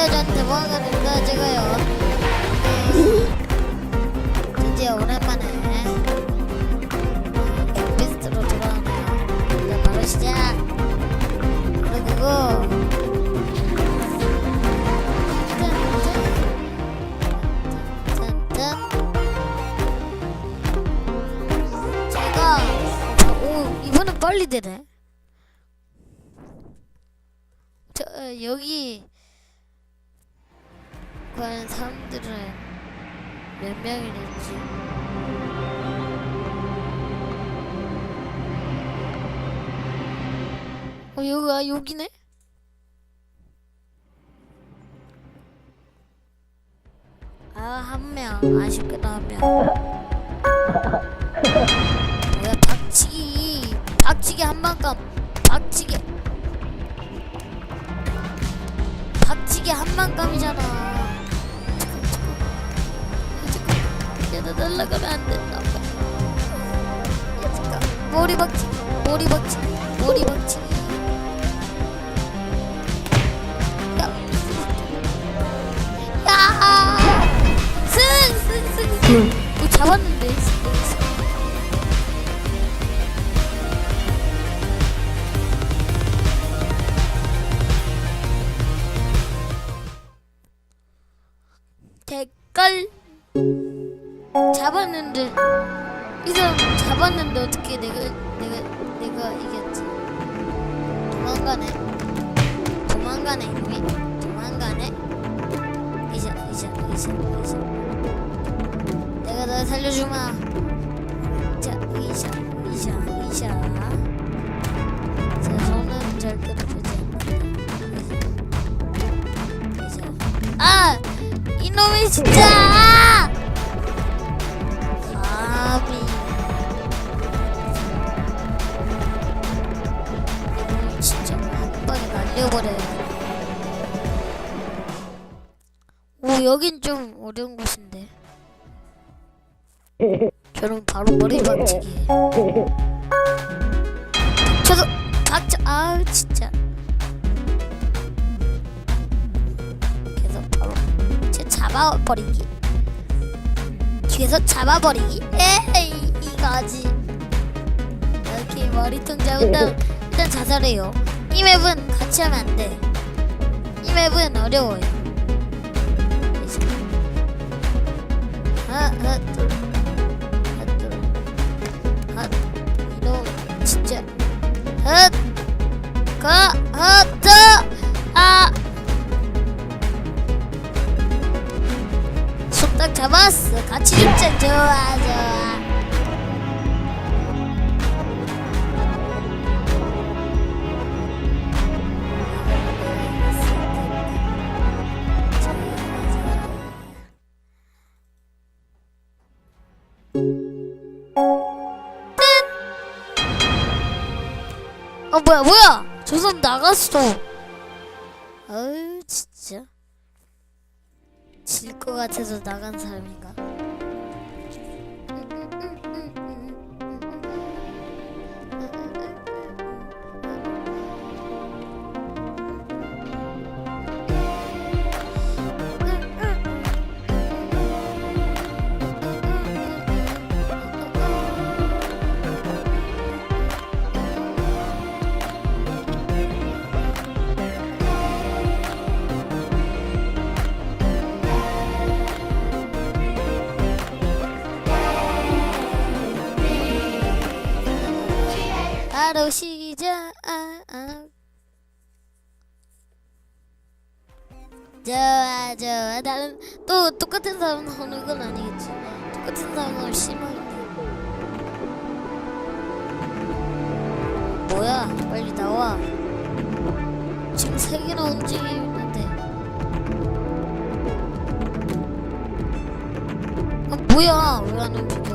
뭐 하는 거야 제가요. 드디어 오랜만에 빅비스트로 돌아오네요. 이제 바로 시작. 그리고 빨리 되네. 저 어, 여기 과연 사람들은 몇 명이는지. 어 여기가 여기네? 아 한 명. 아쉽게도 한명. 뭐야 박치기 박치기 한방감 박치기. 박치기 한방감이잖아 얘도 날라가면 안 된다 야, 잠깐 머리 박치기 머리 박치기 머리 박치기 야, 야, 승, 승, 승, 승. 어, 잡았는데. 잡았는데 이 사람 잡았는데 어떻게 내가 내가 내가 이겼지? 도망가네. 도망가네 이미 도망가네. 이자 이자 이자 이자. 내가 너 살려주마. 자 이자 이자 이자. 자 손은 절대로 보지 않는다. 아 이놈이 진짜. 감 날려버려. 오 여긴 좀 어려운 곳인데. 저는 바로 머리 박치기. 저도 박쳐 아우 진짜. 계속 바로 제 잡아버리기. 뒤에서 잡아버리기? 에이 이거지 이렇게 머리통 잡은 다음 일단 자살해요 이 맵은 같이 하면 안 돼. 이 맵은 어려워요. 아, 아, 어 뭐야 뭐야! 저 사람 나갔어. 아유 진짜. 질 것 같아서 나간 사람인가 바로 시작. 좋아 좋아. 나는 또 똑같은 사람 나오는 건 아니겠지. 똑같은 사람 나올 실망인데 뭐야? 빨리 나와. 지금 세 개나 움직이고 있는데. 아 뭐야? 왜 안 움직여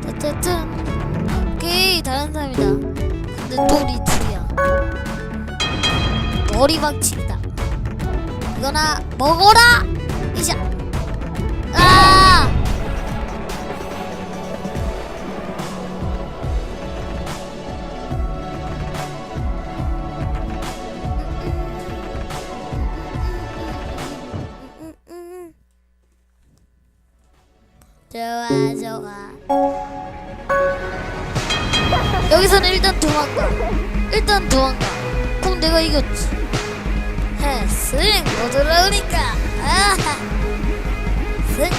짜짜짠 둘이다. 근데 둘이 둘이야. 머리 박친다. 이거나 먹어라. 이제 아. 좋아 좋아. 여기서는 일단 도망가. 일단 도망가. 그럼 내가 이겼지. 해 스윙 못 올라오니까. 아하! 스윙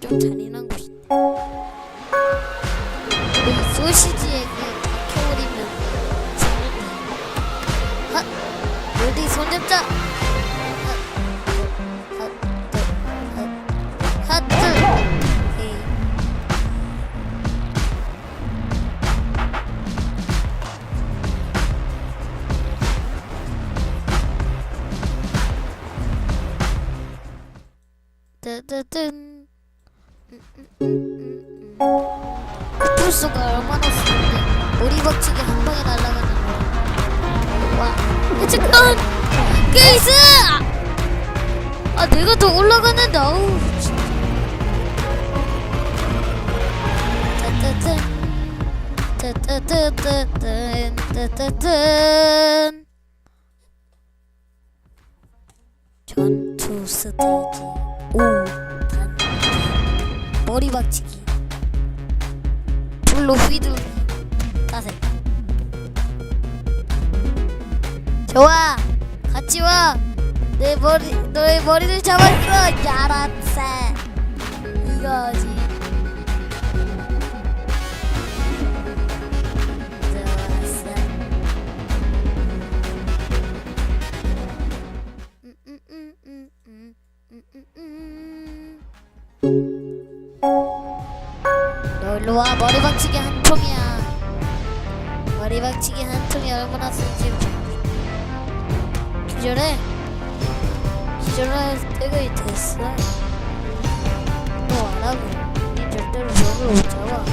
좀 잔인한 곳인데 소시지 머리박치기 한 방에 날아가는 거야 와 잠깐 게이스 아 내가 더 올라가는데 아우 뜨뜨뜬 전투 스테이지 머리 박치기 불로 휘두르기 좋아 같이 와내 머리 너의 머리를 잡았어 야라세 이거지. 좋았어. 음, 음, 음, 음, 와. 머리 박치기 한 통이야. 머리 박치기 한 통이 얼마나 쓴지 기절해 기절할 때가 됐어 너 와라고 니 절대로 병을 못 잡아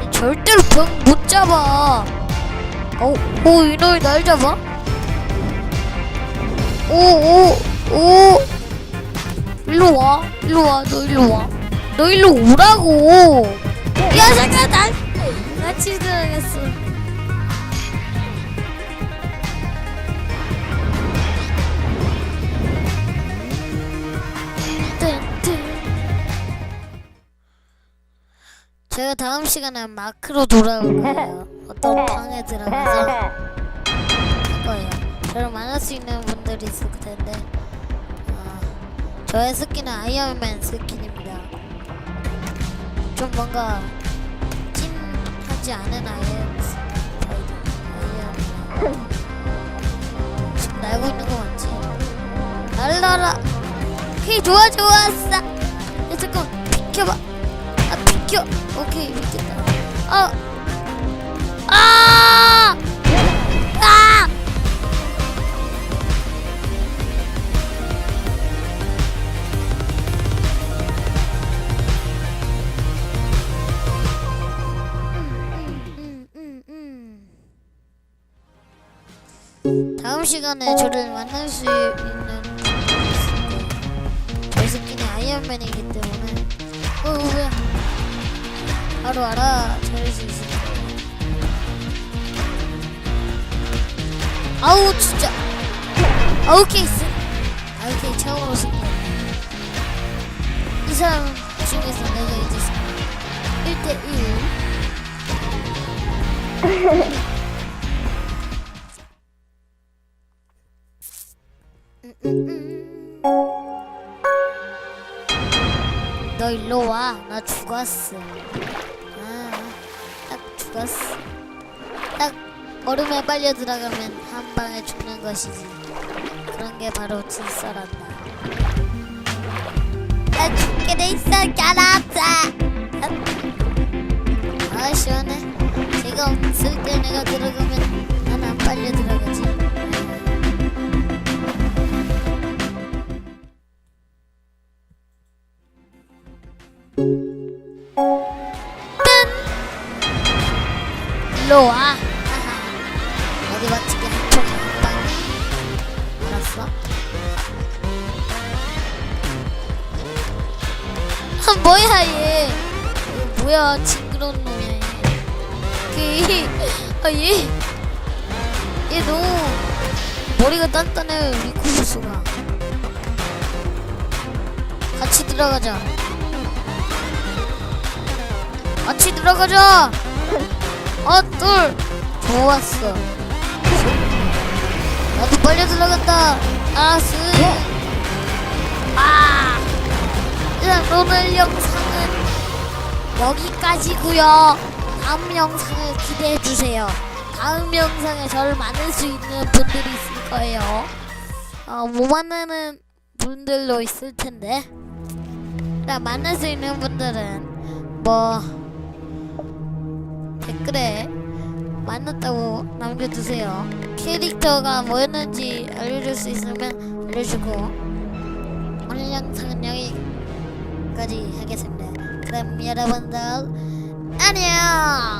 니 절대로 병못 잡아 어, 오 이놈이 날 잡아? 오, 오, 오. 일로 와. 일로 와. 너 일로 와. 너 일로 오라고. 야, 잠깐, 나, 같이 들어야겠어. 제가 다음 시간에 마크로 돌아올 거예요. 어떤 방에 들어가서 할 거예요. 저를 만날 수 있는 분들이 있을 텐데 어, 저의 스킨은 아이언맨 스킨입니다. 좀 뭔가 찐하지 않은. 아이언맨. 지금 날고 있는 거 맞지? 날라라. 오케이 좋아 좋았어. 야 잠깐 비켜봐. 아 비켜. 오케이 비켰다. 아. 아! 아! 다음 시간에 저를 만날 수 있는 분들이 있을 거예요. 저 스킨이 아이언맨이기 때문에 어 뭐야 바로 알아차릴 수 있을 거예요. 아우 진짜 아우 케이스 아우 케이스 처음으로 쓴 거야. 이 사람 중에서 내가 이제 1대1 음, 음, 음. 너 일로 와. 나 죽었어. 아, 딱 얼음에 빨려 들어가면 한 방에 죽는 것이지. 그런 게 바로 질서란다. 나 죽게 돼 있어, 까라자. 아 시원해. 제가 없을 때 내가 들어가면 난 안 빨려 들어가지. 어디 맞추게 한 총에 한 방에 알았어? 아 뭐야 얘? 뭐야 징그러운 놈이야 얘 아 얘얘 얘 너무 머리가 단단해 우리 쿠부스가. 같이 들어가자. 같이 들어가자 어 둘. 좋았어. 나도 빨려 들어간다. 알았어 아. 일단 오늘 영상은 여기까지고요. 다음 영상을 기대해 주세요. 다음 영상에 저를 만날 수 있는 분들이 있을 거예요. 어, 못 만나는 분들도 있을 텐데. 일단 만날 수 있는 분들은 뭐 댓글에 만났다고 남겨주세요. 캐릭터가 뭐였는지 알려줄 수 있으면 알려주고 오늘 영상은 여기까지 하겠습니다. 그럼 여러분들 안녕.